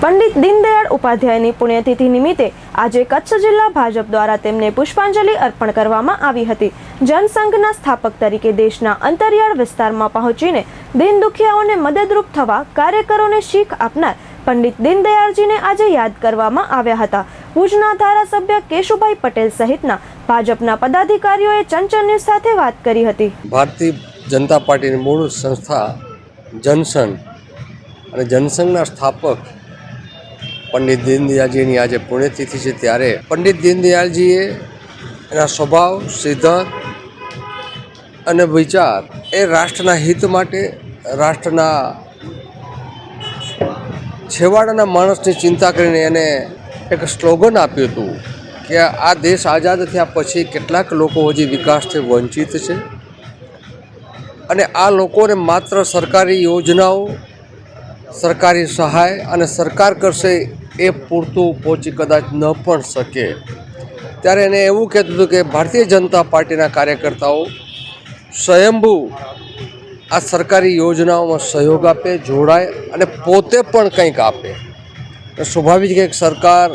પંડિત દીનદયાળ ઉપાધ્યાયની પુણ્યતિથિ નિમિત્તે આજે કચ્છ જિલ્લા ભાજપ દ્વારા તેમને પુષ્પાંજલિ અર્પણ કરવામાં આવી હતી. જનસંઘના સ્થાપક તરીકે દેશના અંતરિયાળ વિસ્તારમાં પહોંચીને દીન દુખિયાઓને મદદરૂપ થવા કાર્યકરોને શીખ આપનાર પંડિત દીનદયાળજીને આજે યાદ કરવામાં આવ્યા હતા. ભુજના ધારાસભ્ય કેશુભાઈ પટેલ સહિતના ભાજપના પદાધિકારીઓએ ચંચલ ન્યૂઝ સાથે વાત કરી હતી. ભારતીય જનતા પાર્ટીની મૂળ સંસ્થા જનસંઘ અને જનસંઘના સ્થાપક પંડિત દીનદયાળજીની આજે પુણ્યતિથિ છે ત્યારે પંડિત દીનદયાળજીએ એના સ્વભાવ, સિદ્ધાંત અને વિચાર એ રાષ્ટ્રના હિત માટે, રાષ્ટ્રના છેવાડાના માણસની ચિંતા કરીને એને એક સ્લોગન આપ્યું હતું કે આ દેશ આઝાદ થયા પછી કેટલાક લોકો હજી વિકાસથી વંચિત છે અને આ લોકોને માત્ર સરકારી યોજનાઓ, સરકારી સહાય અને સરકાર કરશે એ પૂરતું પહોંચી કદાચ ન પણ શકે. ત્યારે એને એવું કહેતું હતું કે ભારતીય જનતા પાર્ટીના કાર્યકર્તાઓ સ્વયંભૂ આ સરકારી યોજનાઓમાં સહયોગ આપે, જોડાય અને પોતે પણ કંઈક આપે. સ્વાભાવિક છે સરકાર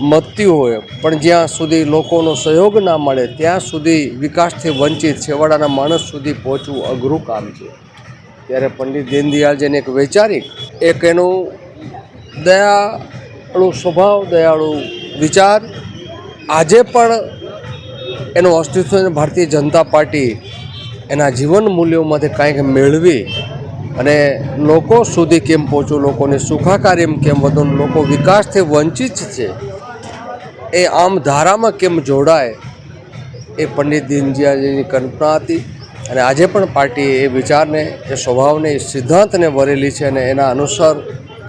મતતી હોય, પણ જ્યાં સુધી લોકોનો સહયોગ ના મળે, ત્યાં સુધી વિકાસથી વંચિત છેવાડાના માણસ સુધી પહોંચવું અઘરું કામ છે. ત્યારે પંડિત દીનદયાળજીને એક વૈચારિક, એક એનું દયાળુ સ્વભાવ, દયાળુ વિચાર. આજે પણ એનું અસ્તિત્વ ભારતીય જનતા પાર્ટી એના જીવન મૂલ્યોમાંથી કાંઈક મેળવી અને લોકો સુધી કેમ પહોંચવું લોકોને સુખાકારી કેમ વધુ, લોકો વિકાસથી વંચિત છે, એ આમ ધારામાં કેમ જોડાય, એ પંડિત દીનદયાળજીની કલ્પના હતી. અને આજે પણ પાર્ટી એ વિચારને, એ સ્વભાવને, એ સિદ્ધાંતને વરેલી છે અને એના અનુસાર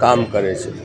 કામ કરે છે.